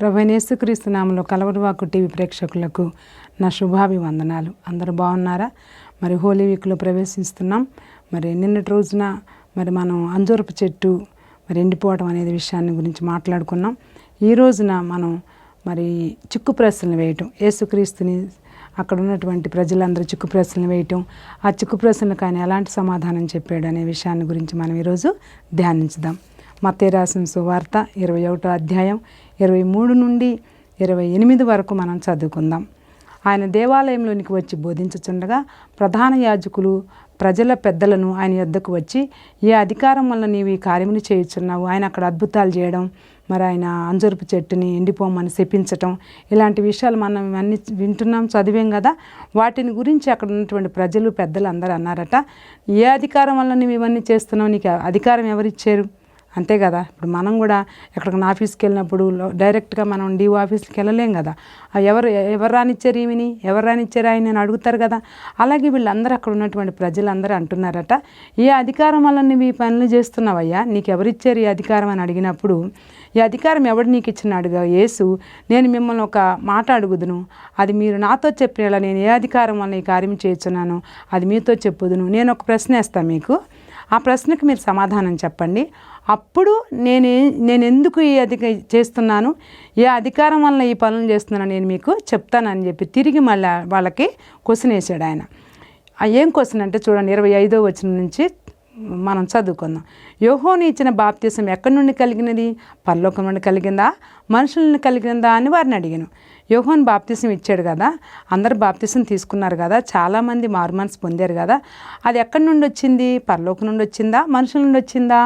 ప్రభనేసుక్రీస్తు నామంలో కలవరవాకు టీవీ ప్రేక్షకులకు నా శుభాభివందనాలు. అందరూ బాగున్నారా? మరి హోలీ వీక్లో ప్రవేశిస్తున్నాం. మరి నిన్నటి రోజున మరి మనం అంజూరపు చెట్టు మరి ఎండిపోవడం అనేది విషయాన్ని గురించి మాట్లాడుకున్నాం. ఈ రోజున మనం మరి చిక్కు ప్రశ్నలు వేయటం. యేసుక్రీస్తుని అక్కడ ఉన్నటువంటి ప్రజలందరూ చిక్కు ప్రశ్నలు వేయటం. ఆ చిక్కు ప్రశ్నలకు ఆయన ఎలాంటి సమాధానం చెప్పాడు అనే విషయాన్ని గురించి మనం ఈరోజు ధ్యానించుదాం. మత్తే రాసిన సువార్త ఇరవై ఒకటో అధ్యాయం ఇరవై మూడు నుండి ఇరవై ఎనిమిది వరకు మనం చదువుకుందాం. ఆయన దేవాలయంలోనికి వచ్చి బోధించుచుండగా ప్రధాన యాజకులు ప్రజల పెద్దలను ఆయన యొద్దకు వచ్చి ఏ అధికారం వల్ల నీవు ఈ కార్యములు చేయుచున్నావు? ఆయన అక్కడ అద్భుతాలు చేయడం మరి ఆయన అంజరుపు చెట్టుని ఎండిపోమని శపించటం ఇలాంటి విషయాలు మనం అన్ని వింటున్నాం చదివాం కదా? వాటిని గురించి అక్కడ ఉన్నటువంటి ప్రజలు పెద్దలు అందరూ అన్నారట ఏ అధికారం వల్ల నువ్వు ఇవన్నీ చేస్తున్నావు? నీకు అధికారం ఎవరిచ్చారు? అంతే కదా? ఇప్పుడు మనం కూడా ఎక్కడికైనా ఆఫీస్కి వెళ్ళినప్పుడు డైరెక్ట్గా మనం డీఓ ఆఫీస్కి వెళ్ళలేం కదా? ఎవరు ఎవరు రానిచ్చారు ఈమెని? ఎవరు రానిచ్చారు ఆయన అని అడుగుతారు కదా? అలాగే వీళ్ళందరూ అక్కడ ఉన్నటువంటి ప్రజలందరూ అంటున్నారట ఏ అధికారం వల్ల నువ్వు ఈ పనులు చేస్తున్నావయ్యా? నీకు ఎవరిచ్చారు ఈ అధికారం? అని అడిగినప్పుడు ఈ అధికారం ఎవడు నీకు ఇచ్చిన అడుగా యేసు నేను మిమ్మల్ని ఒక మాట అడుగుదును. అది మీరు నాతో చెప్పేలా నేను ఏ అధికారం వల్ల ఈ కార్యం చేస్తున్నాను? అది మీతో చెప్పుదును. నేను ఒక ప్రశ్న వేస్తాను మీకు. ఆ ప్రశ్నకు మీరు సమాధానం చెప్పండి. అప్పుడు నేను నేను ఎందుకు ఈ అధిక చేస్తున్నాను? ఏ అధికారం వల్ల ఈ పనులు చేస్తున్నాను నేను మీకు చెప్తానని చెప్పి తిరిగి మళ్ళీ వాళ్ళకి క్వశ్చన్ వేసాడు ఆయన. ఏం క్వశ్చన్ అంటే చూడండి ఇరవై ఐదో వచ్చిన నుంచి మనం చదువుకుందాం. యోహోని ఇచ్చిన బాప్తీసం ఎక్కడి నుండి కలిగినది? పరలోకం నుండి కలిగిందా? మనుషులను కలిగిందా అని వారిని అడిగాను. యోహోన్ బాప్తీసం ఇచ్చాడు కదా అందరు బాప్తీసం తీసుకున్నారు కదా చాలామంది మారుమనసు పొందారు కదా అది ఎక్కడి నుండి వచ్చింది? పరలోకం నుండి వచ్చిందా? మనుషుల నుండి వచ్చిందా?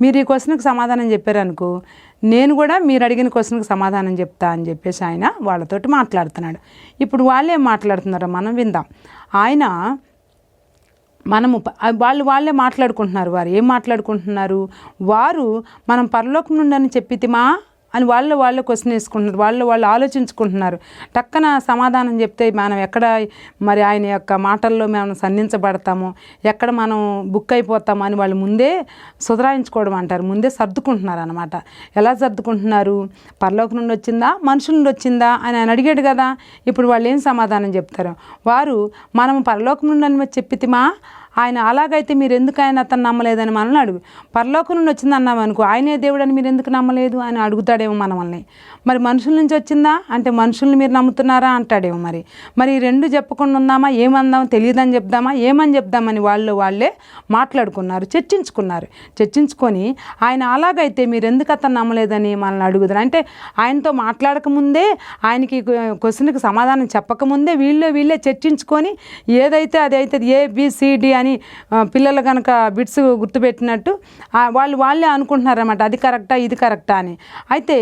మీరు ఈ క్వశ్చన్కి సమాధానం చెప్పారనుకో నేను కూడా మీరు అడిగిన క్వశ్చన్కి సమాధానం చెప్తా అని చెప్పేసి ఆయన వాళ్ళతోటి మాట్లాడుతున్నాడు. ఇప్పుడు వాళ్ళే మాట్లాడుతున్నారో మనం విందాం. ఆయన మనము వాళ్ళు వాళ్ళే మాట్లాడుకుంటున్నారు వారు. ఏం మాట్లాడుకుంటున్నారు? వారు మనం పరలోకం నుండి అని చెప్పితిమా? అని వాళ్ళు వాళ్ళు క్వశ్చన్ వేసుకుంటున్నారు వాళ్ళు వాళ్ళు ఆలోచించుకుంటున్నారు. టక్కన సమాధానం చెప్తే మనం ఎక్కడ మరి ఆయన యొక్క మాటల్లో మనం సంధించబడతాము ఎక్కడ మనం బుక్ అయిపోతాము అని వాళ్ళు ముందే సుధరాయించుకోవడం అంటారు ముందే సర్దుకుంటున్నారు అనమాట ఎలా సర్దుకుంటున్నారు? పరలోకం నుండి వచ్చిందా? మనుషుల నుండి వచ్చిందా? అని ఆయన అడిగాడు కదా. ఇప్పుడు వాళ్ళు ఏం సమాధానం చెప్తారు? వారు మనం పరలోకం నుండి అని చెప్పితిమా? ఆయన అలాగైతే మీరు ఎందుకు ఆయన అతను నమ్మలేదని మనల్ని అడుగు. పరలోకం నుండి వచ్చింది అన్నాం అనుకో ఆయనే దేవుడు అని మీరు ఎందుకు నమ్మలేదు అని అడుగుతాడేమో మనల్ని మరి మనుషుల నుంచి వచ్చిందా? అంటే మనుషుల్ని మీరు నమ్ముతున్నారా? అంటాడేమో మరి. మరి రెండు చెప్పకుండా ఉందామా? ఏమందాం తెలియదని చెప్దామా? ఏమని చెప్దామని వాళ్ళు వాళ్ళే మాట్లాడుకున్నారు చర్చించుకున్నారు. చర్చించుకొని ఆయన అలాగైతే మీరు ఎందుకు అతను నమ్మలేదని మనల్ని అడుగుతారు. అంటే ఆయనతో మాట్లాడకముందే ఆయనకి క్వశ్చన్కి సమాధానం చెప్పకముందే వీళ్ళే వీళ్ళే చర్చించుకొని ఏదైతే అదైతే ఏ బిసిడి అని పిల్లలు కనుక బిట్స్ గుర్తుపెట్టినట్టు వాళ్ళు వాళ్ళే అనుకుంటున్నారన్నమాట అది కరెక్టా ఇది కరెక్టా అని. అయితే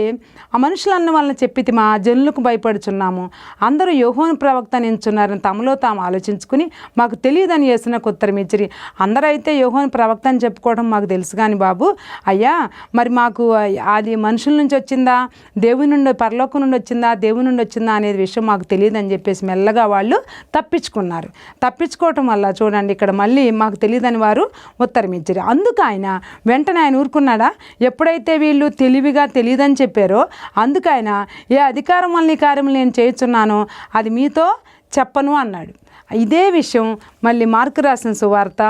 ఆ మనుషులు అన్న వాళ్ళని చెప్పితే మా జనులకు భయపడుచున్నాము. అందరూ యోహోను ప్రవక్త నించున్నారని తమలో తాము ఆలోచించుకుని మాకు తెలియదని చేసిన ఉత్తరం ఇచ్చిరి అందరూ అయితే యోహోను ప్రవక్త అని చెప్పుకోవడం మాకు తెలుసు కానీ బాబు అయ్యా మరి మాకు అది మనుషుల నుంచి వచ్చిందా? దేవుని నుండి పరలోకం నుండి వచ్చిందా? దేవుని నుండి వచ్చిందా అనేది విషయం మాకు తెలియదని చెప్పేసి మెల్లగా వాళ్ళు తప్పించుకున్నారు. తప్పించుకోవటం వల్ల చూడండి ఇక్కడ మళ్ళీ మాకు తెలియదని వారు ఉత్తరం ఇచ్చారు అందుకు ఆయన వెంటనే ఆయన ఊరుకున్నాడా? ఎప్పుడైతే వీళ్ళు తెలివిగా తెలియదని చెప్పారో అందుకు ఆయన ఏ అధికారం వల్ల ఈ కార్యం నేను చేయుచున్నానో అది మీతో చెప్పను అన్నాడు. ఇదే విషయం మళ్ళీ మార్కు రాసిన సువార్త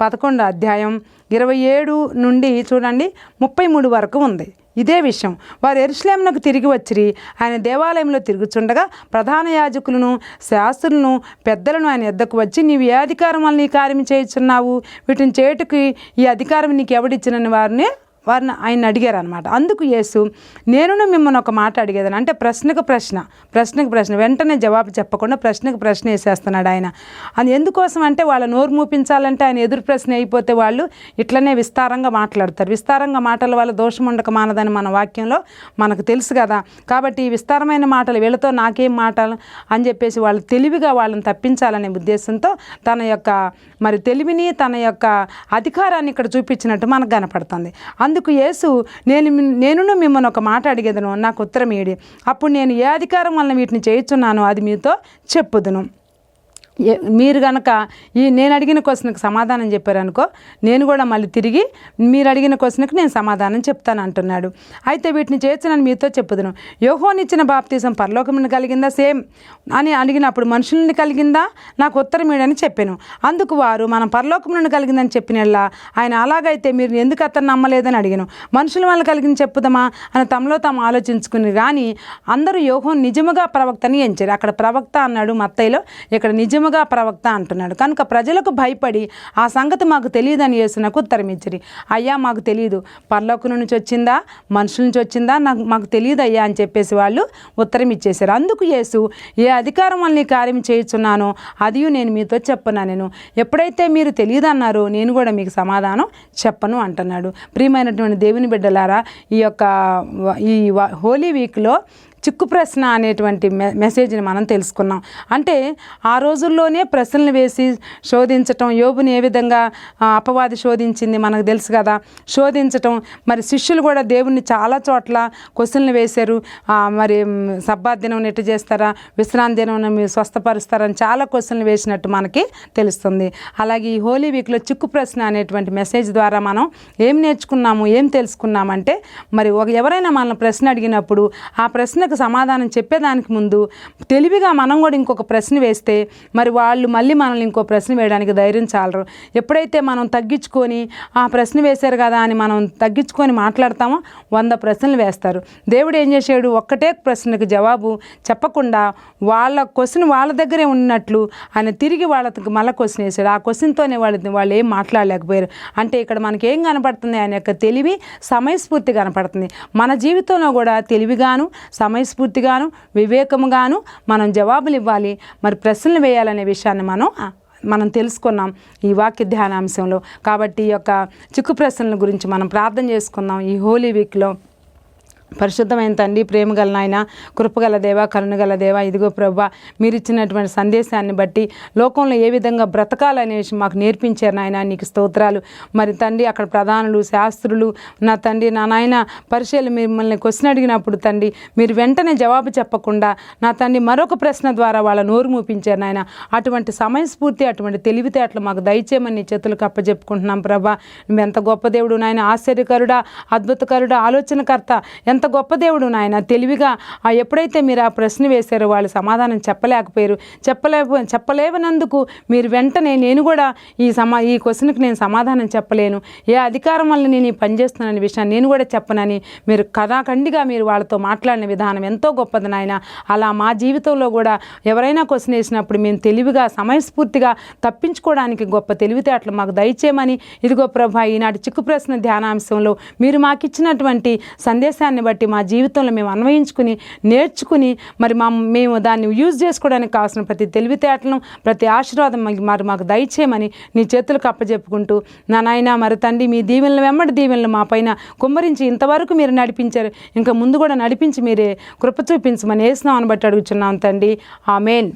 పదకొండు అధ్యాయం ఇరవై ఏడు నుండి చూడండి ముప్పై మూడు వరకు ఉంది. ఇదే విషయం. వారు ఎరుశ్లేమునకు తిరిగి వచ్చిరి. ఆయన దేవాలయంలో తిరుగుచుండగా ప్రధాన యాజకులను శాస్త్రులను పెద్దలను ఆయన ఎద్దకు వచ్చి నీవు ఏ అధికారం వల్ల నీ కార్యం చేయుచున్నావు? వీటిని చేయుటకు ఈ అధికారం నీకు ఎవడిచ్చినని వారిని వారిని ఆయన అడిగారు అనమాట అందుకు యేసు నేను మిమ్మల్ని ఒక మాట అడిగేదాను అంటే ప్రశ్నకు ప్రశ్న ప్రశ్నకు ప్రశ్న వెంటనే జవాబు చెప్పకుండా ప్రశ్నకు ప్రశ్న వేసేస్తున్నాడు ఆయన. అది ఎందుకోసం అంటే వాళ్ళ నోరు మూపించాలంటే ఆయన ఎదురు ప్రశ్న అయిపోతే వాళ్ళు ఇట్లనే విస్తారంగా మాట్లాడతారు. విస్తారంగా మాటల వల్ల దోషం ఉండక మానదని మన వాక్యంలో మనకు తెలుసు కదా. కాబట్టి ఈ విస్తారమైన మాటలు వీళ్ళతో నాకేం మాటలు అని చెప్పేసి వాళ్ళు తెలివిగా వాళ్ళని తప్పించాలనే ఉద్దేశంతో తన యొక్క మరి తెలివిని తన యొక్క అధికారాన్ని ఇక్కడ చూపించినట్టు మనకు కనపడుతుంది. అందుకు యేసు నేను నేనును మిమ్మల్ని ఒక మాట అడిగేదను. నాకు ఉత్తరం ఇయ్యడి. అప్పుడు నేను ఏ అధికారం వలన వీటిని చేయుచున్నానో అది మీతో చెప్పుదును. మీరు కనుక ఈ నేను అడిగిన క్వశ్చన్కి సమాధానం చెప్పారనుకో నేను కూడా మళ్ళీ తిరిగి మీరు అడిగిన క్వశ్చన్కి నేను సమాధానం చెప్తాను అంటున్నాడు. అయితే వీటిని చేర్చునని మీతో చెప్పుదును. యోహోనిచ్చిన బాప్తీసం పరలోకమును కలిగిందా? సేమ్. అని అడిగినప్పుడు మనుషులను కలిగిందా? నాకు ఉత్తరం ఇడని చెప్పాను. అందుకు వారు మనం పరలోకమును కలిగిందని చెప్పినల్లా ఆయన అలాగైతే మీరు ఎందుకు అతను నమ్మలేదని అడిగాను. మనుషుల వల్ల కలిగింది చెప్పుదామా? అని తమలో తాము ఆలోచించుకుని కానీ అందరూ యోహోన్ నిజముగా ప్రవక్తని ఎంచారు. అక్కడ ప్రవక్త అన్నాడు మత్తయ్యలో ఇక్కడ నిజం నిజముగా ప్రవక్త అంటున్నాడు. కనుక ప్రజలకు భయపడి ఆ సంగతి మాకు తెలియదని యేసునకు ఉత్తరమిచ్చిరి అయ్యా మాకు తెలియదు పర్లోకం నుంచి వచ్చిందా? మనుషుల నుంచి వచ్చిందా? నాకు మాకు తెలియదు అయ్యా అని చెప్పేసి వాళ్ళు ఉత్తరం ఇచ్చేశారు అందుకు యేసు ఏ అధికారం వల్ల నీ కార్యం చేయుచున్నానో అది నేను మీతో చెప్పనా నేను. ఎప్పుడైతే మీరు తెలియదు అన్నారో నేను కూడా మీకు సమాధానం చెప్పను అంటున్నాడు. ప్రియమైనటువంటి దేవుని బిడ్డలారా ఈ యొక్క ఈ హోలీ వీక్లో చిక్కు ప్రశ్న అనేటువంటి మె మెసేజ్ని మనం తెలుసుకున్నాం. అంటే ఆ రోజుల్లోనే ప్రశ్నలు వేసి శోధించటం యోబుని ఏ విధంగా అపవాది శోధించింది మనకు తెలుసు కదా శోధించటం. మరి శిష్యులు కూడా దేవుణ్ణి చాలా చోట్ల క్వశ్చన్లు వేశారు. మరి సబ్బా దినం ఎట్టు చేస్తారా విశ్రాంతి దినం మీరు స్వస్థపరుస్తారని చాలా క్వశ్చన్లు వేసినట్టు మనకి తెలుస్తుంది. అలాగే ఈ హోలీ వీక్లో చిక్కు ప్రశ్న అనేటువంటి మెసేజ్ ద్వారా మనం ఏం నేర్చుకున్నాము ఏం తెలుసుకున్నామంటే మరి ఒక ఎవరైనా మనల్ని ప్రశ్న అడిగినప్పుడు ఆ ప్రశ్నకు సమాధానం చెప్పేదానికి ముందు తెలివిగా మనం కూడా ఇంకొక ప్రశ్న వేస్తే మరి వాళ్ళు మళ్ళీ మనల్ని ఇంకో ప్రశ్న వేయడానికి ధైర్యం చాలరు. ఎప్పుడైతే మనం తగ్గించుకొని ఆ ప్రశ్న వేశారు కదా అని మనం తగ్గించుకొని మాట్లాడతామో వంద ప్రశ్నలు వేస్తారు. దేవుడు ఏం చేశాడు? ఒక్కటే ప్రశ్నకు జవాబు చెప్పకుండా వాళ్ళ క్వశ్చన్ వాళ్ళ దగ్గరే ఉన్నట్లు ఆయన తిరిగి వాళ్ళకి మళ్ళీ క్వశ్చన్ వేశాడు. ఆ క్వశ్చన్తోనే వాళ్ళు వాళ్ళు ఏం మాట్లాడలేకపోయారు. అంటే ఇక్కడ మనకి ఏం కనపడుతుంది? ఆయన యొక్క తెలివి సమయస్ఫూర్తి కనపడుతుంది. మన జీవితంలో కూడా తెలివిగాను సమయస్ఫూర్తిగాను వివేకముగాను మనం జవాబులు ఇవ్వాలి మరి ప్రశ్నలు వేయాలనే విషయాన్ని మనం మనం తెలుసుకున్నాం ఈ వాక్య ధ్యానాంశంలో. కాబట్టి ఈ యొక్క చిక్కు ప్రశ్నల గురించి మనం ప్రార్థన చేసుకుందాం ఈ హోలీ వీక్లో. పరిశుద్ధమైన తండ్రి ప్రేమగల నాయన కృపగల దేవ కరుణగల దేవ ఇదిగో ప్రభా మీరు ఇచ్చినటువంటి సందేశాన్ని బట్టి లోకంలో ఏ విధంగా బ్రతకాలనే విషయం మాకు నేర్పించారు నాయన. నీకు స్తోత్రాలు. మరి తండ్రి అక్కడ ప్రధానులు శాస్త్రులు నా తండ్రి నా నాయన పరిచయాలు మిమ్మల్ని క్వశ్చన్ అడిగినప్పుడు తండ్రి మీరు వెంటనే జవాబు చెప్పకుండా నా తండ్రి మరొక ప్రశ్న ద్వారా వాళ్ళ నోరు మూపించారు నాయన. అటువంటి సమయస్ఫూర్తి అటువంటి తెలివితేటలు మాకు దయచేయమని నీ చేతులకు అప్పచెప్పుకుంటున్నాం ప్రభా. నువ్వు ఎంత గొప్ప దేవుడు నాయన. ఆశ్చర్యకరుడా అద్భుతకరుడా ఆలోచనకర్త ఎంత గొప్ప దేవుడు నాయన. తెలివిగా ఎప్పుడైతే మీరు ఆ ప్రశ్న వేశారో వాళ్ళు సమాధానం చెప్పలేకపోయారు. చెప్పలే చెప్పలేవనందుకు మీరు వెంటనే నేను కూడా ఈ సమా ఈ క్వశ్చన్కి నేను సమాధానం చెప్పలేను. ఏ అధికారం వల్ల నేను ఈ పనిచేస్తున్నాను విషయాన్ని నేను కూడా చెప్పనని మీరు కథాఖండిగా మీరు వాళ్ళతో మాట్లాడిన విధానం ఎంతో గొప్పది నాయన. అలా మా జీవితంలో కూడా ఎవరైనా క్వశ్చన్ వేసినప్పుడు మేము తెలివిగా సమయస్ఫూర్తిగా తప్పించుకోవడానికి గొప్ప తెలివితేటలు మాకు దయచేయమని ఇదిగో ప్రభా ఈనాటి చిక్కు ప్రశ్న ధ్యానాంశంలో మీరు మాకిచ్చినటువంటి సందేశాన్ని బట్టి మా జీవితంలో మేము అన్వయించుకుని నేర్చుకుని మరి మా మేము దాన్ని యూజ్ చేసుకోవడానికి కావాల్సిన ప్రతి తెలివితేటలను ప్రతి ఆశీర్వాదం మరి మాకు దయచేయమని నీ చేతులకు కప్పజెప్పుకుంటూ నా నాయన మరి తండ్రి మీ దీవెనలు వెంబడి దీవెనలు మా పైన కుమ్మరించి ఇంతవరకు మీరు నడిపించారు. ఇంకా ముందు కూడా నడిపించి మీరే కృప చూపించమని వేసినామని బట్టి అడుగుచున్నాం తండ్రి. ఆమెన్.